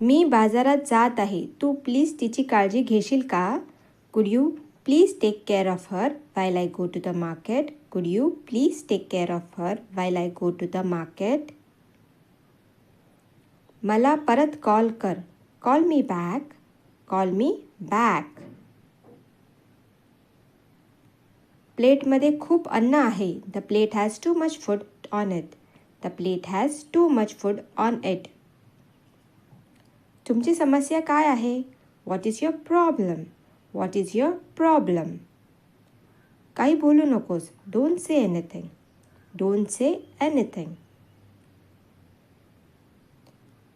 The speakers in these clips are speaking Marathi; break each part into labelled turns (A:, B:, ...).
A: मी बाजारात जात आहे. तू प्लीज तिची काळजी घेशील का? Could you please take care of her while I go to the market could you please take care of her while I go to the market मला परत कॉल कर. Call me back call me back प्लेटमध्ये खूप अन्न आहे. The plate has too much food on it the plate has too much food on it तुमची समस्या काय आहे? What is your problem what is your problem काही बोलू नकोस. Don't say anything don't say anything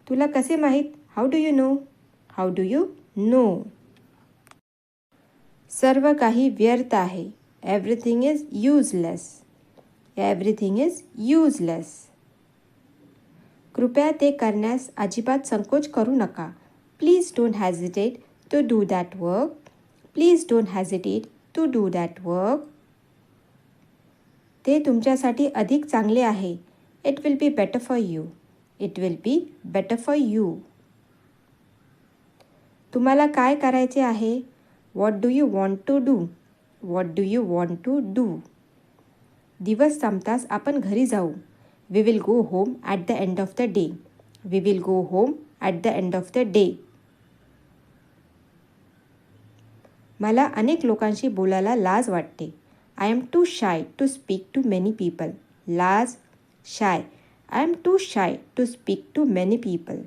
A: तुला कसे माहीत? How do you know how do you know सर्व काही व्यर्थ आहे. Everything is useless everything is useless कृपया ते करण्यास अजिबात संकोच करू नका. Please don't hesitate to do that work please don't hesitate to do that work ते तुमच्यासाठी अधिक चांगले आहे. It will be better for you it will be better for you तुम्हाला काय करायचे आहे? What do you want to do what do you want to do दिवस संपताच आपण घरी जाऊ. We will go home at the end of the day we will go home at the end of the day मला अनेक लोकांशी बोलायला लाज वाटते. I am too shy to speak to many people लाज shy I am too shy to speak to many people